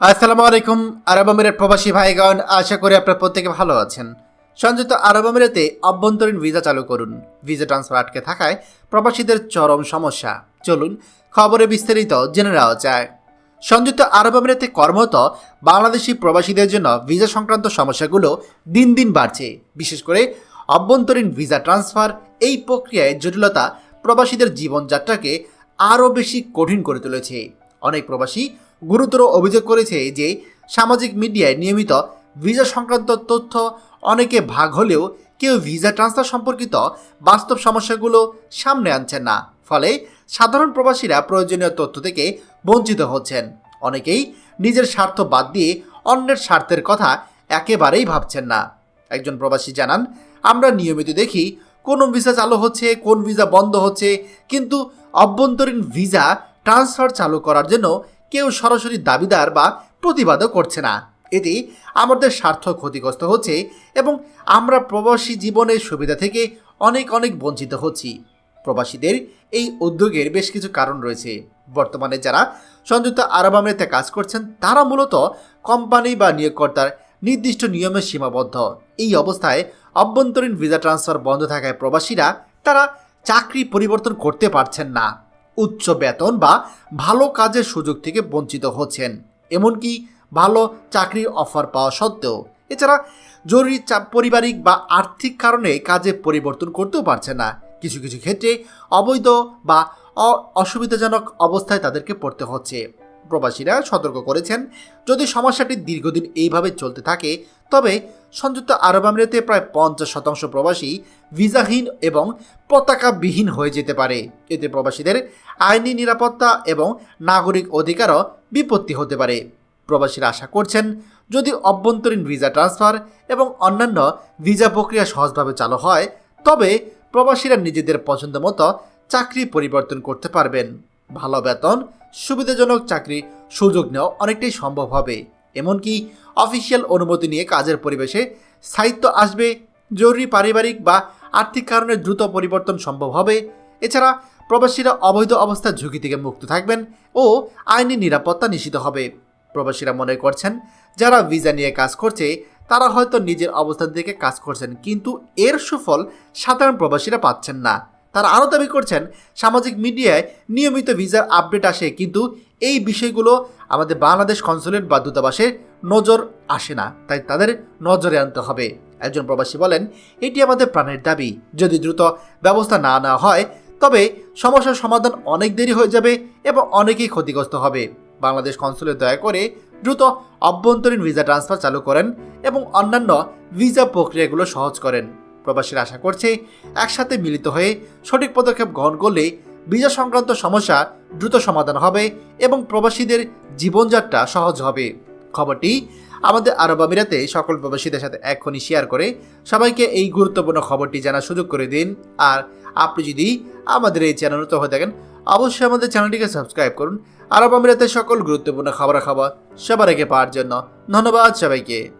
আসসালামু আলাইকুম, আরব আমিরের প্রবাসী ভাইগণ, আশা করি আপনারা প্রত্যেকে ভালো আছেন। সংযুক্ত আরব আমিরাতে অভ্যন্তরীণ ভিসা চালু করুন। ভিসা ট্রান্সফার আটকে থাকায় প্রবাসীদের চরম সমস্যা। চলুন, খবরে বিস্তারিত জেনে নেওয়া যায়। সংযুক্ত আরব আমিরাতে কর্মরত বাংলাদেশি প্রবাসীদের জন্য ভিসা সংক্রান্ত সমস্যাগুলো দিন দিন বাড়ছে। বিশেষ করে অভ্যন্তরীণ ভিসা ট্রান্সফার এই প্রক্রিয়ায় জটিলতা প্রবাসীদের জীবনযাত্রাকে আরও বেশি কঠিন করে তুলেছে। অনেক প্রবাসী গুরুতর অভিযোগ করেছে যে সামাজিক মিডিয়ায় নিয়মিত ভিসা সংক্রান্ত তথ্য অনেকে ভাগ হলেও কেউ ভিসা ট্রান্সফার সম্পর্কিত বাস্তব সমস্যাগুলো সামনে আনছেন না। ফলে সাধারণ প্রবাসীরা প্রয়োজনীয় তথ্য থেকে বঞ্চিত হচ্ছেন। অনেকেই নিজের স্বার্থ বাদ দিয়ে অন্যের স্বার্থের কথা একেবারেই ভাবছেন না। একজন প্রবাসী জানান, আমরা নিয়মিত দেখি কোন ভিসা চালু হচ্ছে, কোন ভিসা বন্ধ হচ্ছে, কিন্তু অভ্যন্তরীণ ভিসা ট্রান্সফার চালু করার জন্য কেউ সরাসরি দাবিদার বা প্রতিবাদও করছে না। এটি আমাদের স্বার্থ ক্ষতিগ্রস্ত হচ্ছে এবং আমরা প্রবাসী জীবনের সুবিধা থেকে অনেক অনেক বঞ্চিত হচ্ছি। প্রবাসীদের এই উদ্যোগের বেশ কিছু কারণ রয়েছে। বর্তমানে যারা সংযুক্ত আরব আমিরাতে কাজ করছেন, তারা মূলত কোম্পানি বা নিয়োগকর্তার নির্দিষ্ট নিয়মে সীমাবদ্ধ। এই অবস্থায় অভ্যন্তরীণ ভিসা ট্রান্সফার বন্ধ থাকায় প্রবাসীরা তারা চাকরি পরিবর্তন করতে পারছেন না। উচ্চ বেতন বা ভালো কাজের সুযোগ থেকে বঞ্চিত হচ্ছেন। এমনকি ভালো চাকরির অফার পাওয়া সত্ত্বেও। এছাড়া জরুরি পারিবারিক বা আর্থিক কারণে কাজে পরিবর্তন করতেও পারছে না। কিছু কিছু ক্ষেত্রে অবৈধ বা অসুবিধাজনক অবস্থায় তাদেরকে পড়তে হচ্ছে। প্রবাসীরা সতর্ক করেছেন, যদি সমস্যাটি দীর্ঘদিন এইভাবে চলতে থাকে তবে সংযুক্ত আরব আমিরাতে প্রায় পঞ্চাশ শতাংশ প্রবাসী ভিসাহীন এবং পতাকাবিহীন হয়ে যেতে পারে। এতে প্রবাসীদের আইনি নিরাপত্তা এবং নাগরিক অধিকারও বিপত্তি হতে পারে। প্রবাসীরা আশা করছেন, যদি অভ্যন্তরীণ ভিসা ট্রান্সফার এবং অন্যান্য ভিসা প্রক্রিয়া সহজভাবে চালু হয়, তবে প্রবাসীরা নিজেদের পছন্দ মতো চাকরি পরিবর্তন করতে পারবেন। ভালো বেতন, সুবিধাজনক চাকরি, সুযোগ নেওয়া অনেকটাই সম্ভব হবে। এমনকি অফিসিয়াল অনুমতি নিয়ে কাজের পরিবেশে স্থায়িত্ব আসবে, জরুরি পারিবারিক বা আর্থিক কারণে দ্রুত পরিবর্তন সম্ভব হবে। এছাড়া প্রবাসীরা অবৈধ অবস্থার ঝুঁকি থেকে মুক্ত থাকবেন ও আইনি নিরাপত্তা নিশ্চিত হবে। প্রবাসীরা মনে করছেন, যারা ভিসা নিয়ে কাজ করছে, তারা হয়তো নিজের অবস্থান থেকে কাজ করছেন, কিন্তু এর সুফল সাধারণ প্রবাসীরা পাচ্ছেন না। তারা আরও দাবি করছেন, সামাজিক মিডিয়ায় নিয়মিত ভিসার আপডেট আসে, কিন্তু এই বিষয়গুলো আমাদের বাংলাদেশ কনসুলেট বা দূতাবাসে নজর আসে না, তাই তাদের নজরে আনতে হবে। একজন প্রবাসী বলেন, এটি আমাদের প্রাণের দাবি। যদি দ্রুত ব্যবস্থা না নেওয়া হয়, তবে সমস্যার সমাধান অনেক দেরি হয়ে যাবে এবং অনেকেই ক্ষতিগ্রস্ত হবে। বাংলাদেশ কনসুলেট দয়া করে দ্রুত অভ্যন্তরীণ ভিসা ট্রান্সফার চালু করেন এবং অন্যান্য ভিসা প্রক্রিয়াগুলো সহজ করেন। প্রবাসীরা আশা করছে একসাথে মিলিত হয়ে সঠিক পদক্ষেপ গ্রহণ করলে ভিসা সংক্রান্ত সমস্যা দ্রুত সমাধান হবে এবং প্রবাসীদের জীবনযাত্রা সহজ হবে। খবরটি আমাদের আরব আমিরাতে সকল প্রবাসীদের সাথে এক্ষুনি শেয়ার করে সবাইকে এই গুরুত্বপূর্ণ খবরটি জানার সুযোগ করে দিন। আর আপনি যদি আমাদের এই চ্যানেল নতুন হয়ে থাকেন, অবশ্যই আমাদের চ্যানেলটিকে সাবস্ক্রাইব করুন। আরব আমিরাতের সকল গুরুত্বপূর্ণ খবরাখবর সবার আগে পাওয়ার জন্য ধন্যবাদ সবাইকে।